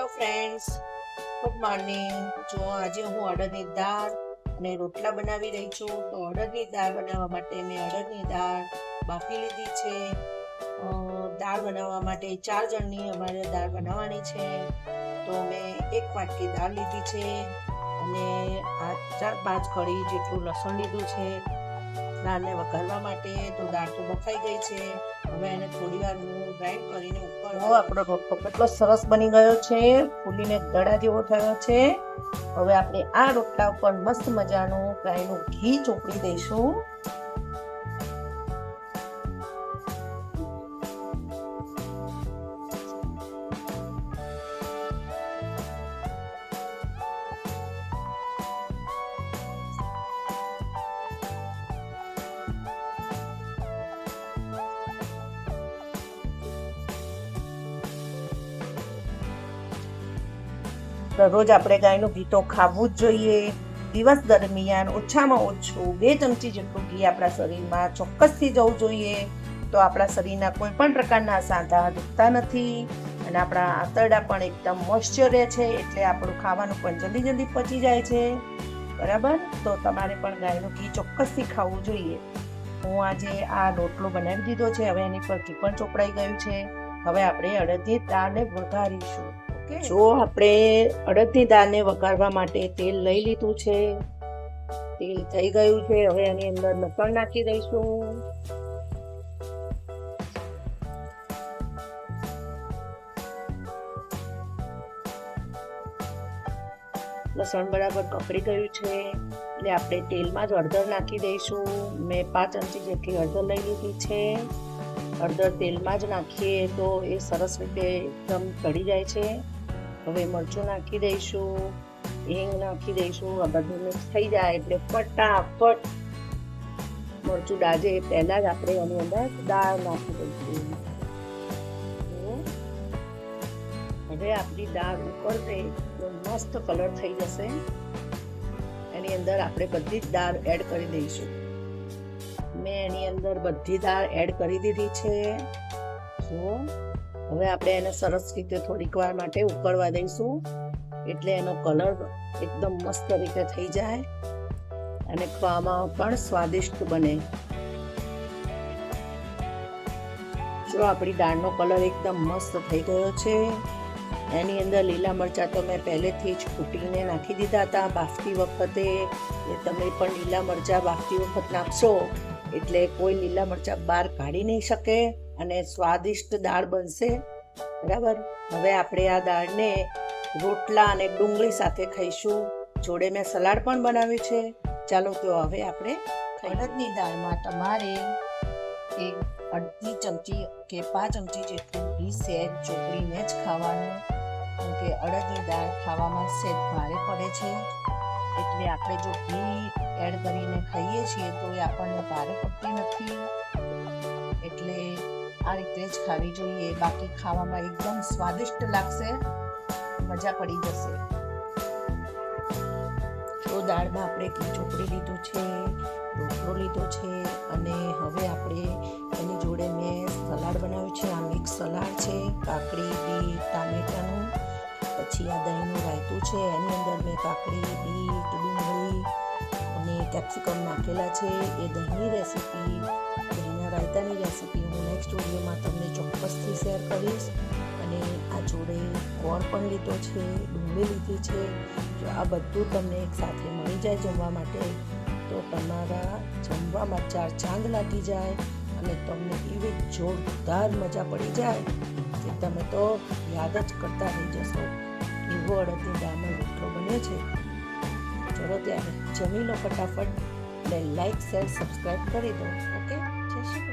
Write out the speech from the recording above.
Hello friends good morning જો આજે હું અડદની દાળ અને રોટલા બનાવી રહી છું, તો અડદની દાળ બનાવવા માટે મેં અડદની દાળ બાફી લીધી છે. દાળ બનાવવા માટે ચાર જણની અમારે દાળ બનાવવાની છે. તો મેં એક વાટકી દાળ લીધી છે અને આ ચાર પાંચ કળી જેટલું લસણ લીધું છે. દાળને વઘારવા માટે તો દાળ તો બફાઈ ગઈ છે. હવે એને થોડી વાર ગ્રાઇન્ડ કરીને ઉપર હો આપણો રોટલો કેટલો સરસ બની ગયો છે. ફૂલીને દડા જેવો થયો છે. હવે આપણે આ રોટલા ઉપર મસ્ત મજાનું ગાયનું ઘી ચોપડી દઈશું. દરરોજ આપણે ગાયનું ઘી તો ખાવું જ જોઈએ. દિવસ દરમિયાન ઓછામાં ઓછું બે ચમચી જેટલું ઘી આપણા શરીરમાં ચોક્કસથી જવું જોઈએ. તો આપણા શરીરના કોઈ પણ પ્રકારના સાંધા દુખતા નથી અને આપણા આંતરડા પણ એકદમ મોઇશ્ચર છે એટલે આપણું ખાવાનું પણ જલ્દી જલ્દી પચી જાય છે. બરાબર? તો તમારે પણ ગાયનું ઘી ચોક્કસથી ખાવું જોઈએ. હું આજે આ રોટલો બનાવી દીધો છે, હવે એની પર ઘી પણ ચોપડાઈ ગયું છે. હવે આપણે અડદની દાળને વઘારીશું. ઓકે જો આપણે અડદની દાળને વઘારવા માટે તેલ લઈ લીધું છે, તેલ થઈ ગયું છે, હવે એની અંદર લસણ નાખી દઈશું. લસણ બરાબર કકડી ગયું છે, એટલે આપણે તેલમાં જ હળદર નાખી દઈશું. મેં પાંચ ચમચી જેટલી હળદર લઈ લીધી છે. હળદર તેલમાં જ નાખીએ તો એ સરસ રીતે એકદમ ચડી જાય છે. હવે મરચું નાખી દઈશું, હિંગ નાખી દઈશું, આ બધું મિક્સ થઈ જાય એટલે ફટાફટ મરચું ડાજે પહેલા જ આપણે એની અંદર દાળ નાખી દઈશું. હવે આપણી દાળ ઉકળશે મસ્ત કલર થઈ જશે. એની અંદર આપણે બધી જ દાળ એડ કરી દઈશું. મેં એની અંદર બધી દાળ એડ કરી દીધી છે. જો. હવે આપણે એને સરસ રીતે થોડીક વાર માટે ઉકળવા દઈશું. એટલે એનો કલર એકદમ મસ્ત રીતે થઈ જાય અને ખાવામાં પણ સ્વાદિષ્ટ બને. જો આપણી દાળનો કલર એકદમ મસ્ત થઈ ગયો છે. એની અંદર લીલા મરચાં તો મેં પહેલેથી જ કૂટીને નાખી દીધા હતા બાફતી વખતે. એ તમે પણ લીલા મરચાં બાફતી વખત નાખશો. એટલે કોઈ લીલા મરચાં બહાર કાઢી નહીં શકે. અને સ્વાદિષ્ટ દાળ બનશે. બરાબર? હવે આપણે આ દાળને રોટલા અને ડુંગળી સાથે ખાઈશું. જોડે મેં સલાડ પણ બનાવ્યું છે. ચાલો તો હવે આપણે અડદની દાળમાં તમારે એક અડધી ચમચી કે પાંચ ચમચી જેટલું ઘી સહેજ ચોપડીને જ ખાવાનું. કેમ કે અડદની દાળ ખાવામાં સહેજ ભારે પડે છે. એટલે આપણે જો ઘી એડ કરીને ખાઈએ છીએ તો એ આપણને ભારે પડતી નથી. એટલે આ રીતે જ ખાવી જોઈએ. બાકી ખાવામાં એકદમ સ્વાદિષ્ટ લાગશે. મજા પડી જશે. તો દાળમાં આપણે ઘી ચોપડી લીધું છે રોટલો લીધો છે અને હવે આપણે એની જોડે મેં સલાડ બનાવ્યું છે. આ મિક્સ સલાડ છે, કાકડી, બીટ, ટામેટાનું, પછી આ દહીંનું રાયતું છે. એની અંદર મેં કાકડી, બીટ, ડુંગળી કેપ્સિકમ નાખેલા છે, એ દહીંની રેસીપી દહીંના રાયતાની રેસીપી હું નેક્સ્ટ વિડીયોમાં તમને ચોક્કસથી શેર કરીશ. અને આ જોડે કોર પણ લીધો છે, ડુંગળી લીધી છે, જો આ બધું તમને એક સાથે મળી જાય જમવા માટે, તો તમારા જમવામાં ચાર ચાંદ લાગી જાય અને તમને એવી જોરદાર મજા પડી જાય કે તમે તો યાદ જ કરતા રહી જશો. એવો અડદની દાળનો રોટલો બને છે. ચલો ત્યારે જમી લો ફટાફટ અને લાઈક શેર સબસ્ક્રાઈબ કરી દો. ઓકે જય શ્રી